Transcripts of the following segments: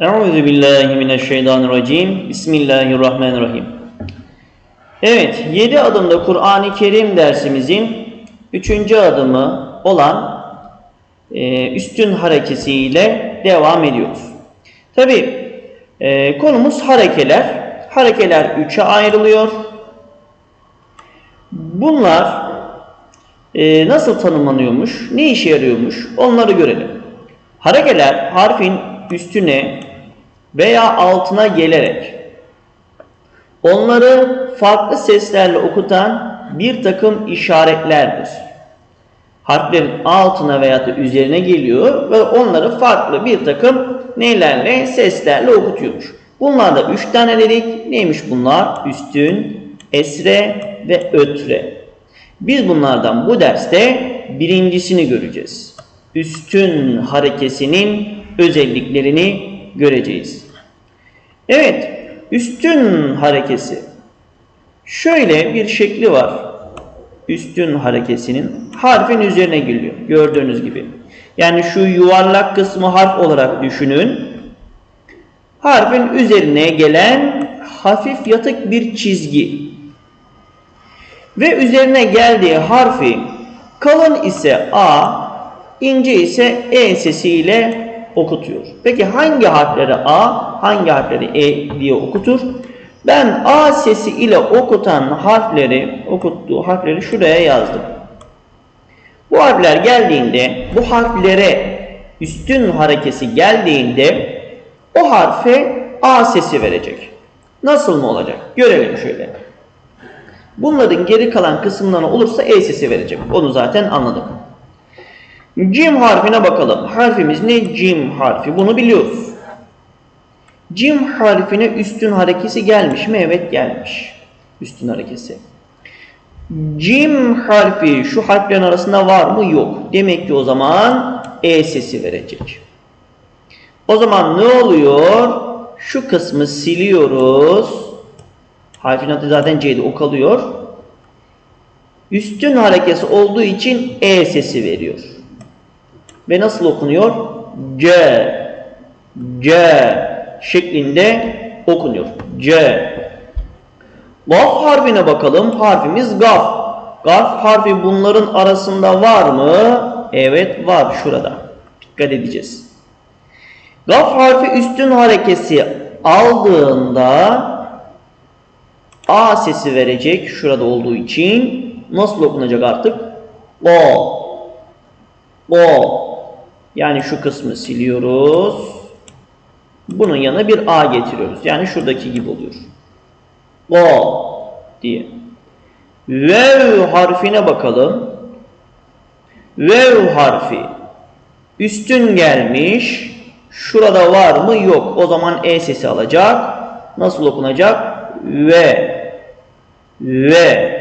Euzu billahi mineşşeytanirracim. Bismillahirrahmanirrahim. Evet, 7 adımda Kur'an-ı Kerim dersimizin 3. adımı olan e, üstün harekesiyle devam ediyoruz. Tabi konumuz harekeler. Harekeler 3'e ayrılıyor. Bunlar e, nasıl tanımlanıyormuş, ne işe yarıyormuş onları görelim. Harekeler harfin üstüne veya altına gelerek onları farklı seslerle okutan bir takım işaretlerdir. Harflerin altına veya da üzerine geliyor ve onları farklı bir takım neylerle seslerle okutuyormuş. Bunlar da üç tane dedik. Neymiş bunlar? Üstün, esre ve ötre. Biz bunlardan bu derste birincisini göreceğiz. Üstün harekesinin özelliklerini göreceğiz. Evet, üstün harekesi. Şöyle bir şekli var. Üstün harekesinin harfin üzerine geliyor. Gördüğünüz gibi. Yani şu yuvarlak kısmı harf olarak düşünün. Harfin üzerine gelen hafif yatık bir çizgi. Ve üzerine geldiği harfi kalın ise A, ince ise E sesiyle okutuyor. Peki hangi harfleri A, hangi harfleri E diye okutur? Ben A sesi ile okutan harfleri, okuttuğu harfleri şuraya yazdım. Bu harfler geldiğinde, bu harflere üstün harekesi geldiğinde o harfe A sesi verecek. Nasıl mı olacak? Görelim şöyle. Bunların geri kalan kısımlarına olursa E sesi verecek. Onu zaten anladık. Cim harfine bakalım. Harfimiz ne? Cim harfi. Bunu biliyoruz. Cim harfine üstün harekesi gelmiş mi? Evet gelmiş. Üstün harekesi. Cim harfi şu harflerin arasında var mı? Yok. Demek ki o zaman E sesi verecek. O zaman ne oluyor? Şu kısmı siliyoruz. Harfin adı zaten C'de o kalıyor. Üstün harekesi olduğu için E sesi veriyor. Ve nasıl okunuyor? C, C şeklinde okunuyor. C. Gaf harfine bakalım. Harfimiz gaf. Gaf harfi bunların arasında var mı? Evet var şurada. Dikkat edeceğiz. Gaf harfi üstün harekesi aldığında A sesi verecek şurada olduğu için nasıl okunacak artık? O. O. Yani şu kısmı siliyoruz. Bunun yanına bir A getiriyoruz. Yani şuradaki gibi oluyor. O diye. Vev harfine bakalım. Vev harfi. Üstün gelmiş. Şurada var mı? Yok. O zaman E sesi alacak. Nasıl okunacak? Ve. Ve.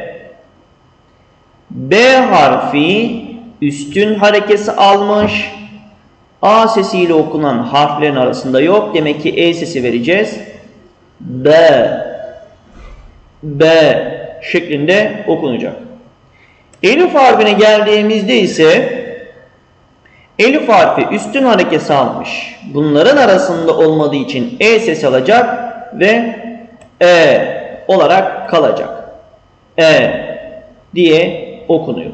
B harfi üstün harekesi almış. A sesiyle okunan harflerin arasında yok. Demek ki E sesi vereceğiz. B. B şeklinde okunacak. Elif harfine geldiğimizde ise Elif harfi üstün harekesi almış. Bunların arasında olmadığı için E sesi alacak ve E olarak kalacak. E diye okunuyor.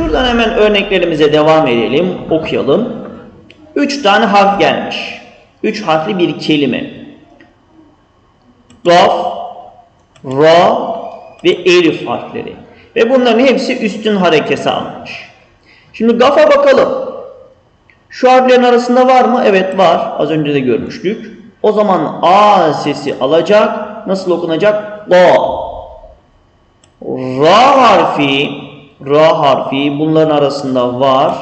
Şuradan hemen örneklerimize devam edelim, okuyalım. Üç tane harf gelmiş. Üç harfli bir kelime. Gaf, Ra ve Elif harfleri. Ve bunların hepsi üstün harekesi almış. Şimdi Gaf'a bakalım. Şu harflerin arasında var mı? Evet var. Az önce de görmüştük. O zaman A sesi alacak. Nasıl okunacak? Ga. Ra harfi Ra harfi bunların arasında var.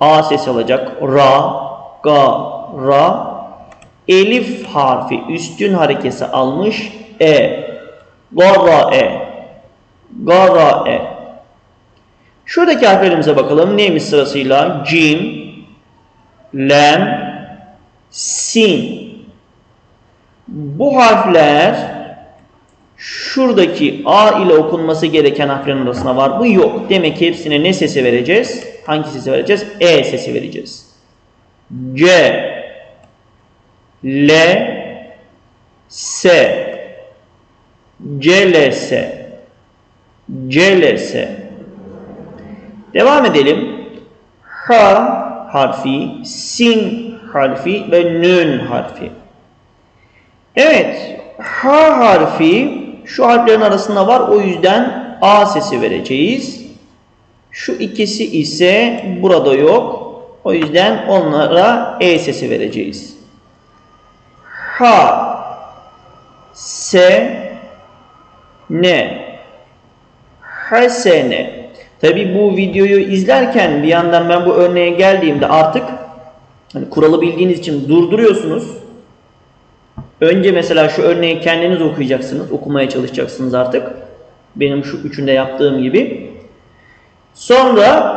A sesi alacak. Ra, ga, ra. Elif harfi üstün harekesi almış. E. Gara e. Gara e. Şuradaki harflerimize bakalım. Neymiş sırasıyla? Cim, lem, sin. Bu harfler şuradaki A ile okunması gereken harflerin arasında var mı? Yok. Demek ki hepsine ne sesi vereceğiz? Hangi sesi vereceğiz? E sesi vereceğiz. C, le se celese celese devam edelim ha harfi sin harfi ve nün harfi evet ha harfi şu harflerin arasında var o yüzden a sesi vereceğiz. Şu ikisi ise burada yok. O yüzden onlara e sesi vereceğiz. Ha se ne hasene Tabi bu videoyu izlerken bir yandan ben bu örneğe geldiğimde artık hani kuralı bildiğiniz için durduruyorsunuz. Önce mesela şu örneği kendiniz okuyacaksınız. Okumaya çalışacaksınız artık. Benim şu üçünde yaptığım gibi. Sonra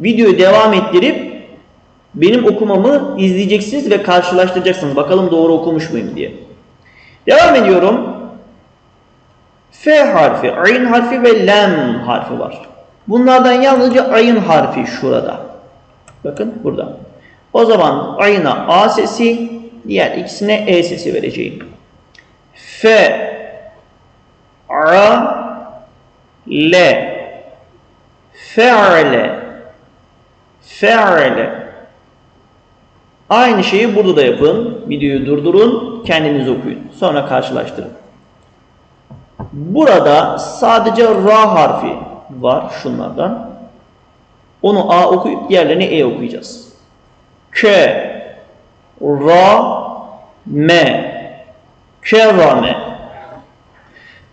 videoyu devam ettirip benim okumamı izleyeceksiniz ve karşılaştıracaksınız. Bakalım doğru okumuş muyum diye. Devam ediyorum. F harfi, ayn harfi ve lem harfi var. Bunlardan yalnızca ayın harfi şurada. Bakın burada. O zaman ayına A sesi, diğer ikisine E sesi vereceğim. F, A, L, fe'ale, fe'ale. Aynı şeyi burada da yapın. Videoyu durdurun, kendiniz okuyun. Sonra karşılaştırın. Burada sadece Ra harfi var şunlardan. Onu A okuyup diğerlerini E okuyacağız. K, Ra, Me, Kerame.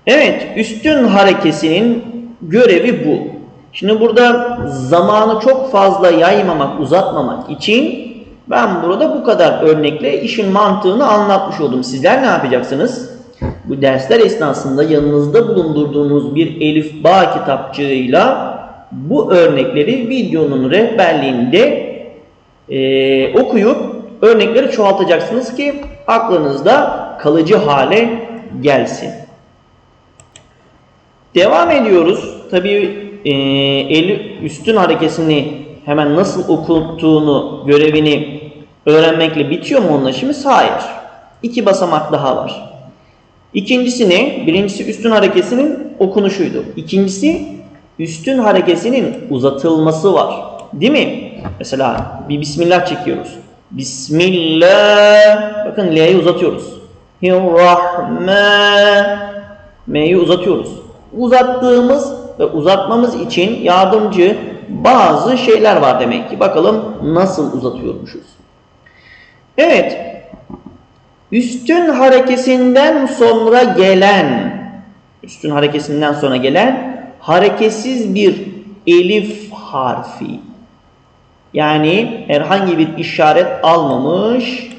Evet, üstün harekesinin görevi bu. Şimdi burada zamanı çok fazla yaymamak, uzatmamak için ben burada bu kadar örnekle işin mantığını anlatmış oldum. Sizler ne yapacaksınız? Bu dersler esnasında yanınızda bulundurduğunuz bir Elif Bağ kitapçığıyla bu örnekleri videonun rehberliğinde e, okuyup örnekleri çoğaltacaksınız ki aklınızda kalıcı hale gelsin. Devam ediyoruz. Tabi e, el üstün harekesini hemen nasıl okuttuğunu, görevini öğrenmekle bitiyor mu onun işimiz? Hayır. İki basamak daha var. İkincisi ne? Birincisi üstün harekesinin okunuşuydu. İkincisi üstün harekesinin uzatılması var. Değil mi? Mesela bir Bismillah çekiyoruz. Bismillah. Bakın L'yi uzatıyoruz. Rahman. M'yi uzatıyoruz. Uzattığımız ve uzatmamız için yardımcı bazı şeyler var demek ki. Bakalım nasıl uzatıyormuşuz. Evet. Üstün harekesinden sonra gelen üstün harekesinden sonra gelen hareketsiz bir elif harfi. Yani herhangi bir işaret almamış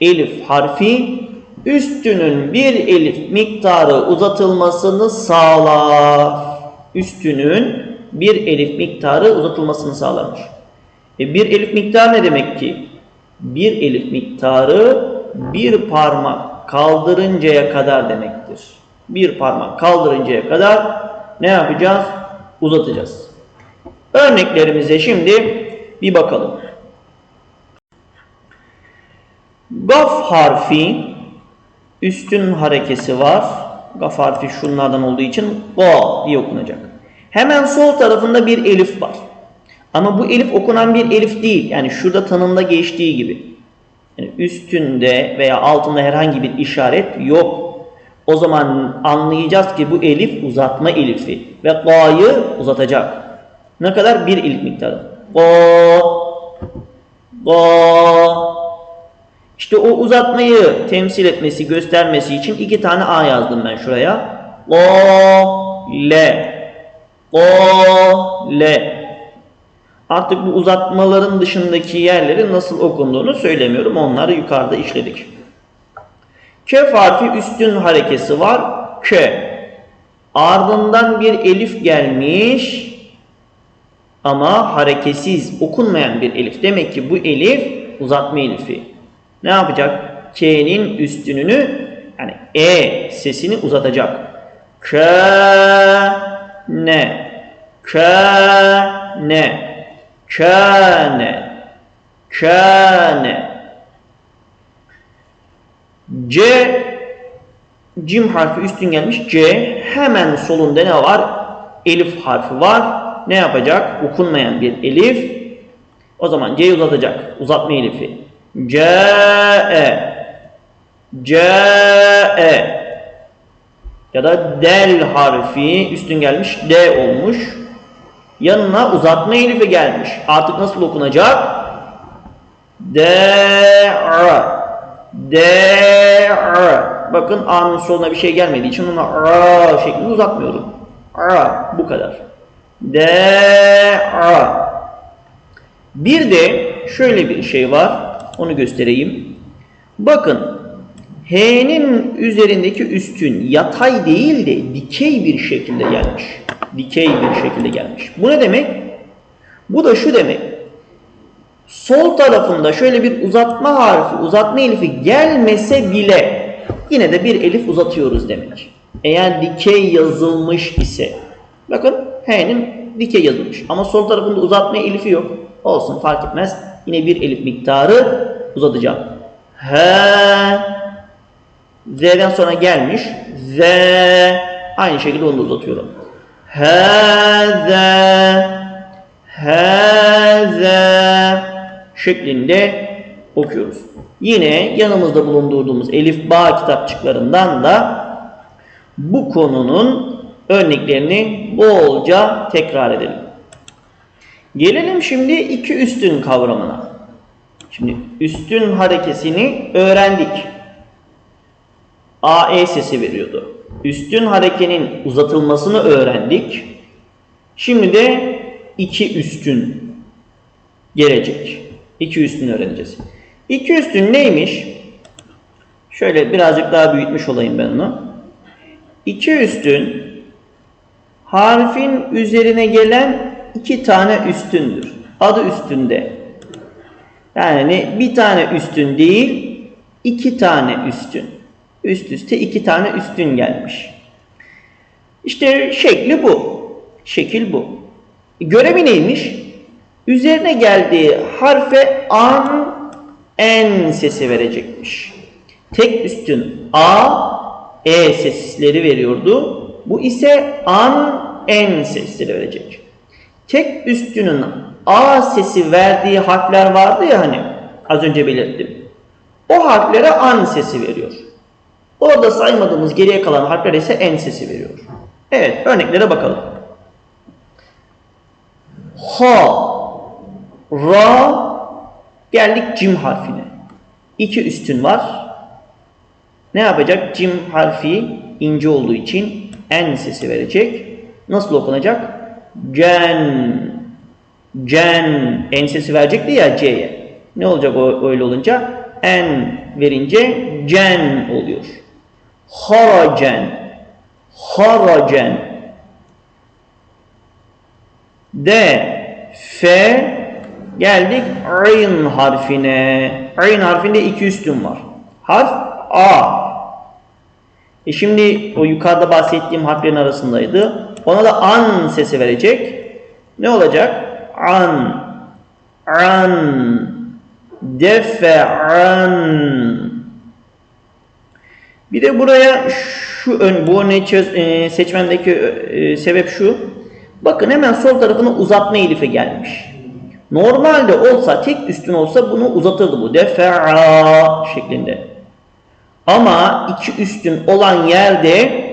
elif harfi üstünün bir elif miktarı uzatılmasını sağlar. Üstünün bir elif miktarı uzatılmasını sağlamış. E bir elif miktar ne demek ki? Bir elif miktarı bir parmak kaldırıncaya kadar demektir. Bir parmak kaldırıncaya kadar ne yapacağız? Uzatacağız. Örneklerimize şimdi bir bakalım. Gaf harfi üstün harekesi var. Gaf harfi şunlardan olduğu için ga diye okunacak. Hemen sol tarafında bir elif var. Ama bu elif okunan bir elif değil. Yani şurada tanımda geçtiği gibi. Yani üstünde veya altında herhangi bir işaret yok. O zaman anlayacağız ki bu elif uzatma elifi ve ga'yı uzatacak. Ne kadar? Bir elif miktarı. Ga, ga. İşte o uzatmayı temsil etmesi, göstermesi için iki tane A yazdım ben şuraya. Ga, le, ga, le. Artık bu uzatmaların dışındaki yerleri nasıl okunduğunu söylemiyorum. Onları yukarıda işledik. Kef harfi üstün harekesi var. K. Ardından bir elif gelmiş ama hareketsiz okunmayan bir elif. Demek ki bu elif uzatma elifi. Ne yapacak? K'nin üstününü yani E sesini uzatacak. K ne K ne Kâne. Kâne. C cim harfi üstün gelmiş. C hemen solunda ne var? Elif harfi var. Ne yapacak? Okunmayan bir elif. O zaman C'yi uzatacak. Uzatma elifi. C e C e ya da del harfi üstün gelmiş D olmuş. Yanına uzatma elifi gelmiş. Artık nasıl okunacak? D R D R Bakın A'nın soluna bir şey gelmediği için ona R şeklinde uzatmıyorum. R bu kadar. D R Bir de şöyle bir şey var. Onu göstereyim. Bakın H'nin üzerindeki üstün yatay değil de dikey bir şekilde gelmiş. Dikey bir şekilde gelmiş. Bu ne demek? Bu da şu demek. Sol tarafında şöyle bir uzatma harfi, uzatma elifi gelmese bile yine de bir elif uzatıyoruz demek. Eğer dikey yazılmış ise. Bakın H'nin dikey yazılmış. Ama sol tarafında uzatma elifi yok. Olsun fark etmez. Yine bir elif miktarı uzatacağım. He Z'den sonra gelmiş. Z aynı şekilde onu uzatıyorum. Hâze Hâze şeklinde okuyoruz. Yine yanımızda bulundurduğumuz Elif Bağ kitapçıklarından da bu konunun örneklerini bolca tekrar edelim. Gelelim şimdi iki üstün kavramına. Şimdi üstün harekesini öğrendik. AE sesi veriyordu. Üstün harekenin uzatılmasını öğrendik. Şimdi de iki üstün gelecek. İki üstün öğreneceğiz. İki üstün neymiş? Şöyle birazcık daha büyütmüş olayım ben onu. İki üstün harfin üzerine gelen iki tane üstündür. Adı üstünde. Yani bir tane üstün değil, iki tane üstün. Üst üste iki tane üstün gelmiş. İşte şekli bu. Şekil bu. Görevi neymiş? Üzerine geldiği harfe an, en sesi verecekmiş. Tek üstün a, e sesleri veriyordu. Bu ise an, en sesleri verecek. Tek üstünün a sesi verdiği harfler vardı ya hani az önce belirttim. O harflere an sesi veriyor. Orada saymadığımız geriye kalan harfler ise en sesi veriyor. Evet örneklere bakalım. Ha, ra, geldik cim harfine. İki üstün var. Ne yapacak? Cim harfi ince olduğu için en sesi verecek. Nasıl okunacak? Cen, cen, en sesi verecekti ya C'ye. Ne olacak öyle olunca? En verince cen oluyor. Haracen, haracen. D, F, geldik ayn harfine. Ayn harfinde iki üstün var. Harf A. E şimdi o yukarıda bahsettiğim harflerin arasındaydı. Ona da an sesi verecek. Ne olacak? An, an, defe'an. Bir de buraya şu ön, bu örneği çöz, e, seçmendeki e, sebep şu. Bakın hemen sol tarafına uzatma elifi gelmiş. Normalde olsa tek üstün olsa bunu uzatırdı bu. Defa'a şeklinde. Ama iki üstün olan yerde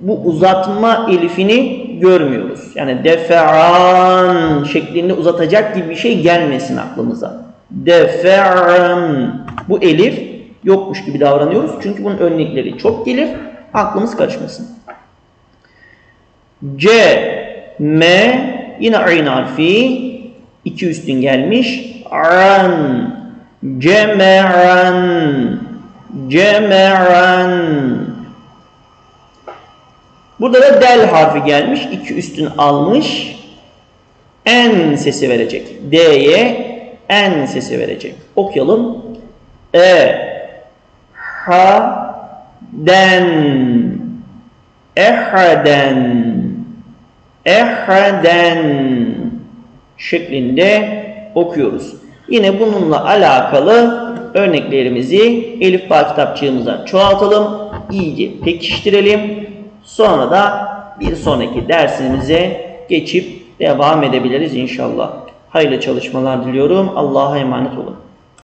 bu uzatma elifini görmüyoruz. Yani defa'an şeklinde uzatacak gibi bir şey gelmesin aklımıza. Defa'an bu elif yokmuş gibi davranıyoruz. Çünkü bunun örnekleri çok gelir. Aklımız karışmasın. C, M yine aynı harfi iki üstün gelmiş. An, ceme'an, ceme'an. Burada da del harfi gelmiş. iki üstün almış. En sesi verecek. D'ye en sesi verecek. Okuyalım. E, ehaden ehaden ehaden şeklinde okuyoruz. Yine bununla alakalı örneklerimizi Elif Bağ kitapçığımıza çoğaltalım, iyice pekiştirelim. Sonra da bir sonraki dersimize geçip devam edebiliriz inşallah. Hayırlı çalışmalar diliyorum. Allah'a emanet olun.